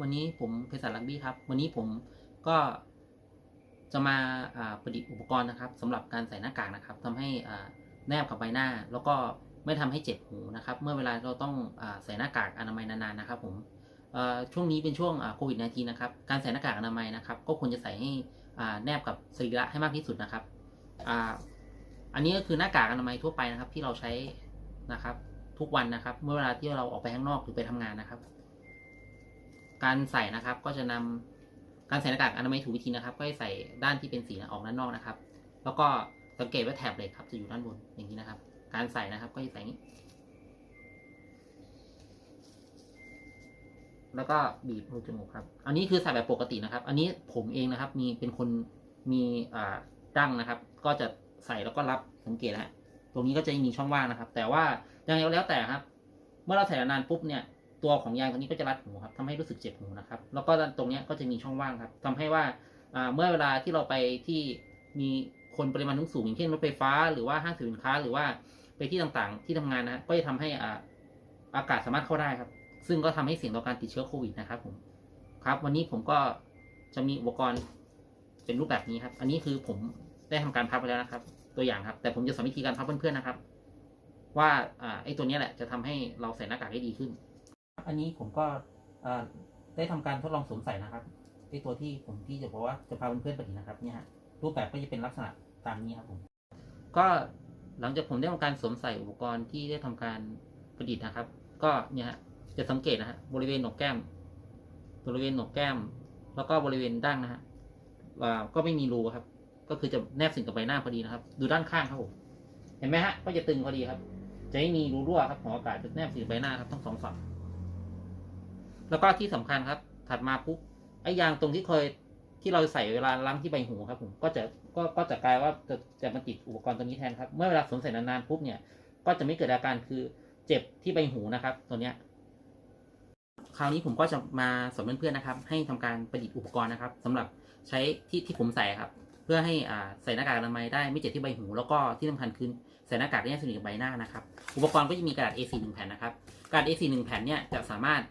วันนี้ผมเพชรลักบี้ครับ วันนี้ผมก็จะมาประดิษฐ์อุปกรณ์นะครับสำหรับการใส่หน้ากากนะครับทำให้แนบกับใบหน้า แล้วก็ไม่ทำให้เจ็บหูนะครับ เมื่อเวลาเราต้องอใส่หน้ากากอนามัยนานๆนะครับ ผมช่วงนี้เป็นช่วงโควิด -19 นะครับ การใส่หน้ากากอนามัยนะครับ ก็ควรจะใส่ให้แนบกับสรีระให้มากที่สุดนะครับอ,อันนี้ก็คือหน้ากากอนามัยทั่วไปนะครับ ที่เราใช้นะครับ ทุกวันนะครับ เมื่อเวลาที่เราออกไปข้างนอกหรือไปทำงานนะครับ การใส่นะครับก็จะนำการใส่หน้ากากอนามัยถูกวิธีนะครับ ก็ให้ใส่ด้านที่เป็นสีออกด้านนอกนะครับ แล้วก็สังเกตว่าแถบเหล็กครับจะอยู่ด้านบนอย่างนี้นะครับ การใส่นะครับก็จะใส่นี้ แล้วก็บีบรูจมูกครับ อันนี้คือใส่แบบปกตินะครับ อันนี้ผมเองนะครับ มีเป็นคนมีอ่าดั้งนะครับ ก็จะใส่แล้วก็รับสังเกตนะฮะตรงนี้ก็จะมีช่องว่างนะครับ แต่ว่ายังไงก็แล้วแต่ครับ เมื่อเราใส่นานปุ๊บเนี่ย ตัวของยางตัวนี้ก็จะรัดหูครับทำให้รู้สึกเจ็บหูนะครับ แล้วก็ตรงนี้ก็จะมีช่องว่างครับทำให้ว่าเมื่อเวลาที่เราไปที่มีคนปริมาณสูงอย่างเช่นรถไฟฟ้าหรือว่าห้างสรรพสินค้าหรือว่าไปที่ต่างๆ ที่ทำงานนะก็จะทำให้อากาศสามารถเข้าได้ครับ ซึ่งก็ทำให้เสี่ยงต่อการติดเชื้อโควิดนะครับผมครับ วันนี้ผมก็จะมีอุปกรณ์เป็นรูปแบบนี้ครับ อันนี้คือผมได้ทำการพับไปแล้วนะครับ ตัวอย่างครับ แต่ผมจะสอนวิธีการพับเพื่อนๆนะครับ ว่าไอ้ตัวนี้แหละจะทำให้เราใส่หน้ากากได้ดีขึ้น อันนี้ผมก็ได้ทำการทดลองสวมใส่นะครับไอตัวที่ผมที่จะบอกว่าจะพาเพื่อนๆไปดีนะครับเนี่ยฮะรูปแบบก็จะเป็นลักษณะตามนี้ครับผมก็หลังจากผมได้ทำการสวมใส่อุปกรณ์ที่ได้ทำการประดิษฐ์นะครับ ก็เนี่ยฮะจะสังเกตนะฮะบริเวณหนกแก้ม บริเวณหนกแก้ม แล้วก็บริเวณดั้งนะฮะอ่าก็ไม่มีรูครับ ก็คือจะแนบสึงกับใบหน้าพอดีนะครับ ดูด้านข้างครับผมเห็นไหมฮะก็จะตึงพอดีครับ จะไม่มีรูรั่วครับของอากาศจะแนบสึงใบหน้าครับทั้งสองฝั่ง แล้วก็ที่สำคัญครับ ถัดมาปุ๊บไอ้ยางตรงที่เคยที่เราใส่เวลาล้างที่ใบหูครับผมก็จะก็ก็จะกลายว่าจะจะมาติดอุปกรณ์ตัวนี้แทนครับ เมื่อเวลาสวมใส่นานๆปุ๊บเนี่ย ก็จะไม่เกิดอาการคือเจ็บที่ใบหูนะครับ ตัวเนี้ยคราวนี้ผมก็จะมาสอนเพื่อนๆนะครับ ให้ทำการประดิษฐ์อุปกรณ์นะครับสำหรับใช้ที่ที่ผมใส่ครับ เพื่อให้อ่าใส่หน้ากากอนามัยได้ไม่เจ็บที่ใบหู แล้วก็ที่สำคัญคือใส่หน้ากากได้สนิทกับใบหน้านะครับ อุปกรณ์ก็จะมีกระดาษ A4 หนึ่งแผ่นนะครับกระดาษ A4 หนึ่งแผ่นเนี่ยจะสามารถ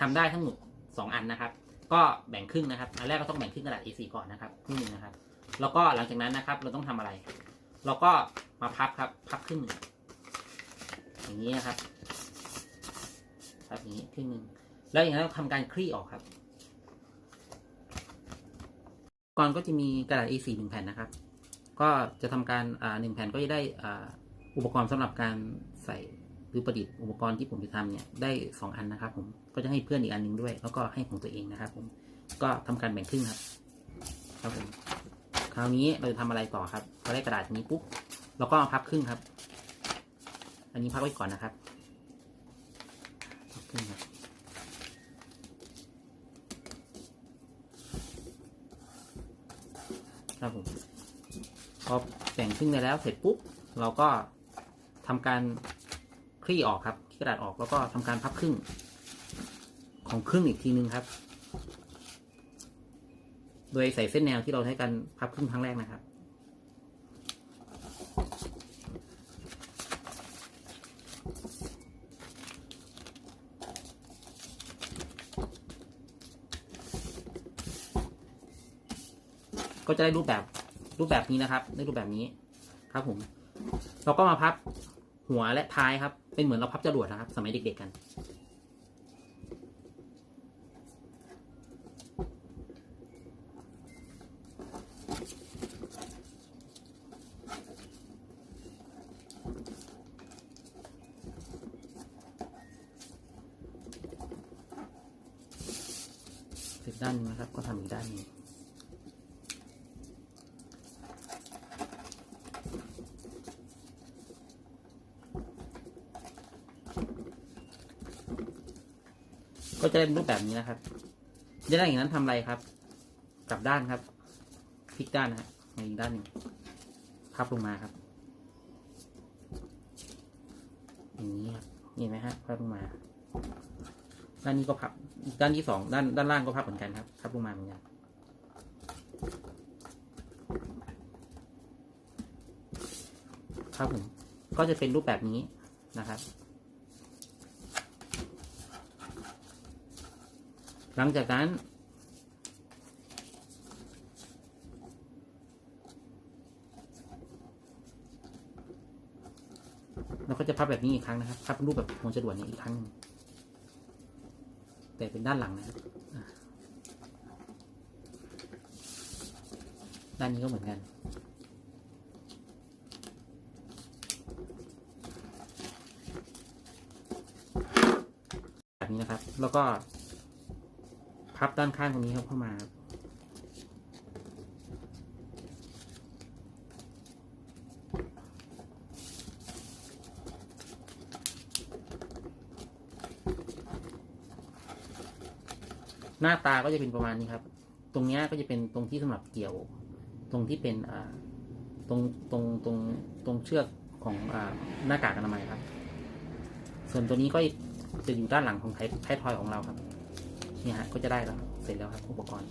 ทำได้ทั้งหมด2อันนะครับ ก็แบ่งครึ่งนะครับ อันแรกก็ต้องแบ่งครึ่งกระดาษ A4 ก่อนนะครับครึ่งหนึ่งนะครับ แล้วก็หลังจากนั้นนะครับ เราต้องทำอะไร เราก็มาพับครับ พับครึ่งหนึ่งอย่างนี้นะครับพับอย่างนี้ครึ่งหนึ่งแล้วอย่างนั้นเราทำการคลี่ออกครับ ก่อนก็จะมีกระดาษ A4 หนึ่งแผ่นนะครับ ก็จะทำการอ่าหนึ่งแผ่นก็จะได้อ่าอุปกรณ์สำหรับการใส่ หรือประดิษฐ์อุปกรณ์ที่ผมจะทำเนี่ยได้สองอันนะครับ ผมก็จะให้เพื่อนอีกอันหนึงด้วย แล้วก็ให้ของตัวเองนะครับ ผมก็ทำการแบ่งครึ่งครับครับผมคราวนี้เราจะทำอะไรต่อครับพอได้กระดาษนี้ปุ๊บเราก็มาพับครึ่งครับ อันนี้พับไว้ก่อนนะครับพับครึ่งครับครับผมพอแบ่งครึ่งไปแล้วเสร็จปุ๊บเราก็ทำการ คลี่ออกครับคลี่กระดาษออกแล้วก็ทำการพับครึ่ง ของครึ่งอีกทีนึงครับ โดยใส่เส้นแนวที่เราใช้กันพับครึ่งครั้งแรกนะครับก็จะได้รูปแบบรูปแบบนี้นะครับ ได้รูปแบบนี้ครับผม เราก็มาพับหัวและท้ายครับ เป็นเหมือนเราพับจรวดนะครับ สมัยเด็กๆกันเสร็จด้านนึงนะครับ ก็ทำอีกด้านหนึ ก็จะได้เป็นรูปแบบนี้นะครับจะได้อย่างนั้นทำอะไรครับ กลับด้านครับพลิกด้านนะฮะมาอีกด้านหนึ่งพับลงมาครับอย่างนี้ครับเห็นไหมฮะพับลงมา ด้านนี้ก็พับด้านที่สองด้านด้านล่างก็พับเหมือนกันครับพับลงมาเหมือนกันครับผมก็จะเป็นรูปแบบนี้นะครับ หลังจากนั้น เราก็จะพับแบบนี้อีกครั้งนะครับ พับรูปแบบหัวจรวดนี่ยอีกครั้งแต่เป็นด้านหลังนะครับอะด้านนี้ก็เหมือนกันแบบนี้นะครับ แล้วก็ พับด้านข้างตรงนี้ครับเข้ามาหน้าตาก็จะเป็นประมาณนี้ครับ ตรงนี้ก็จะเป็นตรงที่สำหรับเกี่ยว ตรงที่เป็นอ่าตรงตรงตรงตรงเชือกของอ่าหน้ากากอนามัยครับ ส่วนตัวนี้ก็จะอยู่ด้านหลังของไทยไทยทอยของเราครับ เนี่ยฮะก็จะได้แล้วเสร็จแล้วครับอุปกรณ์